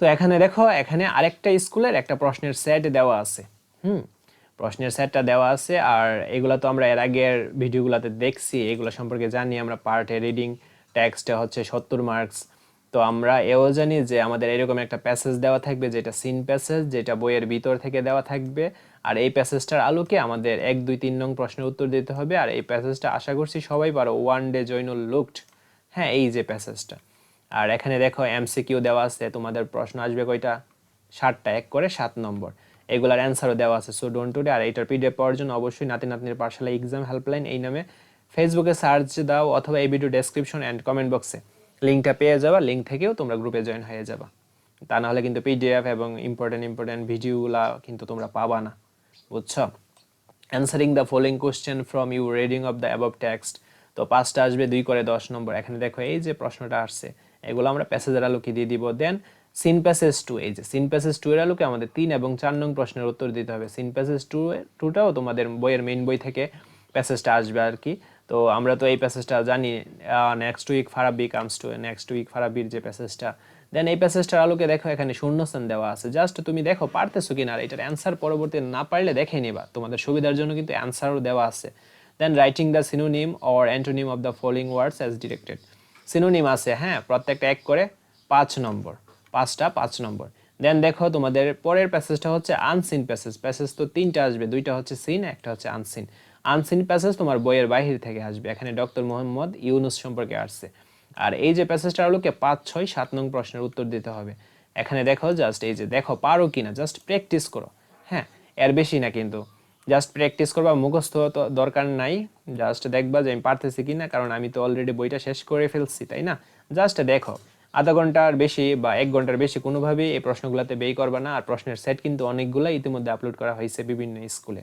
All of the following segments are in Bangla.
তো এখানে দেখো, এখানে আরেকটা স্কুলের একটা প্রশ্নের সেট দেওয়া আছে। হুম, প্রশ্নের সেটটা দেওয়া আছে আর এগুলো তো আমরা এর আগের ভিডিওগুলোতে দেখছি। এগুলো সম্পর্কে জানি, আমরা পার্টে রিডিং টেক্সটে হচ্ছে সত্তর মার্কস তো আমরা এও জানি যে আমাদের এরকম একটা প্যাসেজ দেওয়া থাকবে, যেটা সিন প্যাসেজ যেটা বইয়ের ভিতর থেকে দেওয়া থাকবে। আর এই প্যাসেজটার আলোকে আমাদের এক, দুই, তিন নং প্রশ্নের উত্তর দিতে হবে। আর এই প্যাসেজটা আশা করছি সবাই পারো ওয়ান ডে জৈনুল লুকড হ্যাঁ এই যে প্যাসেজটা আর এখানে দেখো এমসিকিউ দেওয়া আছে, তোমাদের প্রশ্ন আসবে কয়টা? ষাটটা এক করে সাত নম্বর। এগুলার অ্যান্সারও দেওয়া আছে সো ডোন্ট টুডে আর এটার পিডিএফ পাওয়ার জন্য অবশ্যই নাতি নাতনির পাঠশালা এক্সাম হেল্পলাইন এই নামে ফেসবুকে সার্চ দাও অথবা এই ভিডিও ডেসক্রিপশন অ্যান্ড কমেন্ট বক্সে লিঙ্কটা পেয়ে যাবা লিঙ্ক থেকেও তোমরা গ্রুপে জয়েন হয়ে যাবা। তা নাহলে কিন্তু পিডিএফ এবং ইম্পর্টেন্ট ইম্পর্টেন্ট ভিডিওগুলা কিন্তু তোমরা পাবা না, বুঝছ? Answering the following question from you reading of the above text তো পাঁচটা আসবে দুই করে দশ নম্বর। এখানে দেখো এই যে প্রশ্নটা আসছে এগুলো আমরা প্যাসেজের আলোকে দিয়ে দিব। দেন সিন প্যাসেজ টু এই যে সিন প্যাসেজ টু এর আলোকে আমাদের তিন এবং চার নং প্রশ্নের উত্তর দিতে হবে। সিন প্যাসেজ টু টুটাও তোমাদের বইয়ের মেইন বই থেকে প্যাসেজটা আসবে আর কি। তো আমরা তো এই প্যাসেজটা জানি next week Farabi comes to next week ফারাবির যে প্যাসেজটা দেন এই প্যাসেজটার আলোকে দেখো, এখানে শূন্যস্থান দেওয়া আছে। জাস্ট তুমি দেখো, পারতেছো কিনা? আর এটার অ্যান্সার পরবর্তী না পারলে দেখে নিবা। তোমাদের সুবিধার জন্য কিন্তু অ্যান্সারও দেওয়া আছে। Then writing the synonym or antonym of the following words as directed synonym আছে হ্যাঁ? প্রত্যেকটা এক করে পাঁচ নম্বর। পাঁচটা পাঁচ নম্বর। দেন দেখো তোমাদের পরের প্যাসেজটা হচ্ছে আনসিন প্যাসেজ প্যাসেজ তো তিনটা আসবে, দুইটা হচ্ছে সিন একটা হচ্ছে আনসিন আনসিন প্যাসেজ তোমার বইয়ের বাহির থেকে আসবে, এখানে ডক্টর মোহাম্মদ ইউনুস সম্পর্কে আসছে। আর এই যে প্যাসেজটা আলোকে পাঁচ, ছয়, সাত নং প্রশ্নের উত্তর দিতে হবে। এখানে দেখো জাস্ট এই যে, দেখো পারো কিনা জাস্ট প্র্যাকটিস করো। হ্যাঁ? এর বেশি না কিন্তু। জাস্ট প্র্যাকটিস করবা, মুখস্থ তো দরকার নাই। জাস্ট দেখবা যে আমি পারতেছি কি না কারণ আমি তো অলরেডি বইটা শেষ করে ফেলছি, তাই না? জাস্ট দেখো। আধা ঘণ্টার বেশি বা এক ঘণ্টার বেশি কোনোভাবেই এই প্রশ্নগুলোতে ব্যয় করবা না, আর প্রশ্নের সেট কিন্তু অনেকগুলো ইতিমধ্যে আপলোড করা হয়েছে বিভিন্ন স্কুলে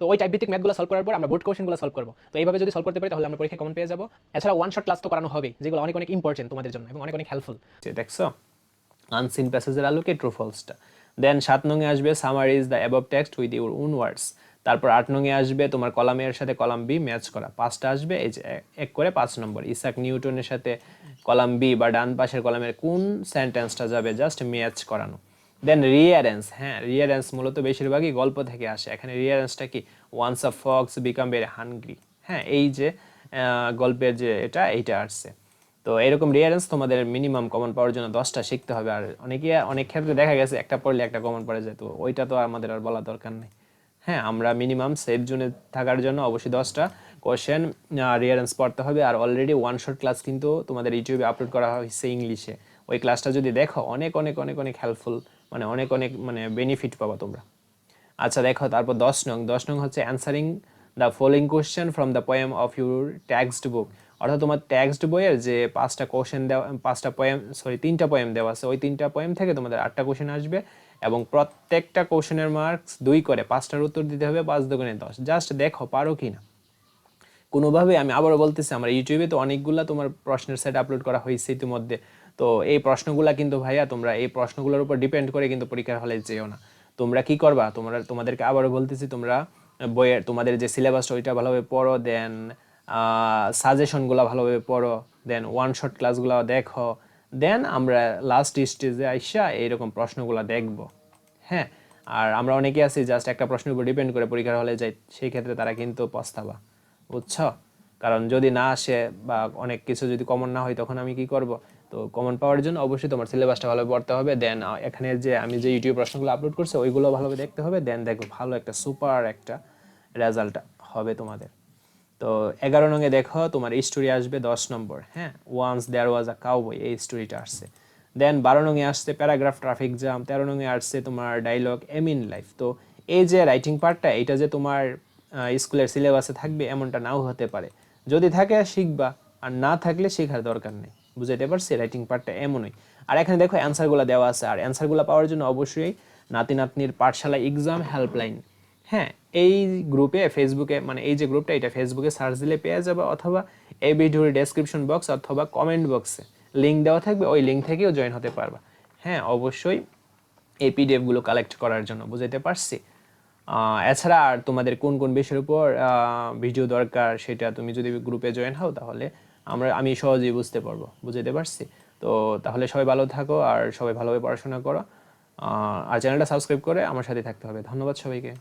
তো ওই টাইপ ভিত্তিক ম্যাথগুলো সলভ করার পর আমরা বোর্ড কোশ্চেনগুলো সলভ করব। তো এইভাবে যদি সলভ করতে পারি, তাহলে আমরা পরীক্ষা কমন পেয়ে যাব? এছাড়া ওয়ান শট ক্লাস তো করানো হবে যেগুলো অনেক অনেক ইম্পর্টেন্ট তোমাদের জন্য এবং অনেক অনেক হেল্পফুল দেখছ? আনসিন প্যাসেজের আলোকে ট্রু ফলসটা দেন সাত নঙে আসবে summarise the above text with your own words তারপর আট নঙে আসবে, তোমার কলামের সাথে কলাম বি ম্যাচ করা। পাঁচটা আসবে, এই যে এক করে পাঁচ নম্বর। ইসাক নিউটনের সাথে কলাম বি বা ডান পাশের কলামের কোন সেন্টেন্সটা যাবে? জাস্ট ম্যাচ করানো। দেন রিয়ারেন্স হ্যাঁ রিয়ারেন্স মূলত বেশিরভাগই গল্প থেকে আসে। এখানে রিয়ারেন্সটা কি? Once a fox become very hungry হ্যাঁ এই যে গল্পের যে এটা, এইটা আসছে। তো এরকম রিয়ারেন্স তোমাদের মিনিমাম কমন পাওয়ার জন্য দশটা শিখতে হবে। আর অনেকে, অনেক ক্ষেত্রে দেখা গেছে, একটা পড়লে একটা কমন পড়ে যায়। তো ওইটা তো আমাদের আর বলা দরকার নেই। হ্যাঁ আমরা মিনিমাম সেফ জোনে থাকার জন্য অবশ্যই দশটা কোশ্চেন রিয়ারেন্স পড়তে হবে। আর অলরেডি ওয়ান শট ক্লাস কিন্তু তোমাদের ইউটিউবে আপলোড করা হয়েছে ইংলিশে ওই ক্লাসটা যদি দেখো, অনেক অনেক অনেক অনেক হেল্পফুল মানে অনেক অনেক মানে বেনিফিট পাবা তোমরা। আচ্ছা দেখো, তারপর দশ নং। দশ নং হচ্ছে answering the following question from the poem of your text book অর্থাৎ তোমার টেক্সট বইয়ের যে পাঁচটা কোশ্চেন দেওয়া, পাঁচটা পোয়েম সরি তিনটা পোয়েম দেওয়া আছে, ওই তিনটা পোয়েম থেকে তোমাদের আটটা কোশ্চেন আসবে এবং প্রত্যেকটা কোশ্চেনের মার্কস দুই করে, পাঁচটার উত্তর দিতে হবে, পাঁচ দোকানে দশ। জাস্ট দেখো, পারো কি না? কোনোভাবে আমি আবারও বলতেছি, আমার ইউটিউবে তো অনেকগুলা তোমার প্রশ্নের সেট আপলোড করা হয়েছে ইতিমধ্যে। তো এই প্রশ্নগুলা কিন্তু ভাইয়া তোমরা এই প্রশ্নগুলোর উপর ডিপেন্ড করে কিন্তু পরীক্ষার হলে যেও না। তোমরা কি করবা? তোমরা, তোমাদেরকে আবারও বলতেছি, তোমরা বইয়ের, তোমাদের যে সিলেবাসটা ওইটা ভালোভাবে পড়ো দেন সাজেশনগুলো ভালোভাবে পড়ো দেন ওয়ান শট ক্লাসগুলো দেখো দেন আমরা লাস্ট স্টেজে আইসা এইরকম প্রশ্নগুলো দেখব। হ্যাঁ আর আমরা অনেকে আছি জাস্ট একটা প্রশ্নের উপর ডিপেন্ড করে পরীক্ষার হলে যাই, সেই ক্ষেত্রে তারা কিন্তু পস্তাবা, বুঝছ? কারণ যদি না আসে বা অনেক কিছু যদি কমন না হয়, তখন আমি কি করব? তো কমন পাওয়ার জন্য অবশ্যই তোমার সিলেবাসটা ভালোভাবে পড়তে হবে। দেন এখানে যে আমি যে ইউটিউব প্রশ্নগুলো আপলোড করছি, ওইগুলো ভালোভাবে দেখতে হবে। দেন দেখো, ভালো একটা সুপার একটা রেজাল্ট হবে তোমাদের। তো এগারো নঙে দেখো, তোমার স্টোরি আসবে দশ নম্বর হ্যাঁ? ওয়ান্স দেয়ার ওয়াজ আ কাউবই এই স্টোরিটা আসছে। দেন বারো নঙে আসছে প্যারাগ্রাফ ট্রাফিক জ্যাম তেরো নঙে আসছে তোমার ডায়লগ এম ইন লাইফ তো এই যে রাইটিং পার্টটা এটা যে তোমার স্কুলের সিলেবাসে থাকবে, এমনটা নাও হতে পারে। যদি থাকে, শিখবা, আর না থাকলে শেখার দরকার নেই। বুঝাইতে পারছি রাইটিং পার্টটা এমনই। আর এখানে দেখো অ্যান্সারগুলো দেওয়া আছে, আর অ্যান্সারগুলো পাওয়ার জন্য অবশ্যই নাতি নাতনির পাঠশালা এক্সাম হেল্পলাইন হ্যাঁ এই গ্রুপে ফেসবুকে মানে এই যে গ্রুপটা এটা ফেসবুকে সার্চ দিলে পেয়ে যাবে, অথবা এই ভিডিওর ডেসক্রিপশন বক্স অথবা কমেন্ট বক্সে লিঙ্ক দেওয়া থাকবে, ওই লিঙ্ক থেকেও জয়েন হতে পারবা। হ্যাঁ অবশ্যই এই পিডিএফগুলো কালেক্ট করার জন্য বুঝাইতে পারছি। এছাড়া আর তোমাদের কোন কোন বিষয়ের উপর ভিডিও দরকার, সেটা তুমি যদি গ্রুপে জয়েন হও, তাহলে আমরা, আমি সহজেই বুঝতে পারব, বুঝাইতে পারছি। তো তাহলে সবাই ভালো থাকো আর সবাই ভালোভাবে পড়াশোনা করো। আর চ্যানেলটা সাবস্ক্রাইব করে আমার সাথে থাকতে হবে। ধন্যবাদ সবাইকে।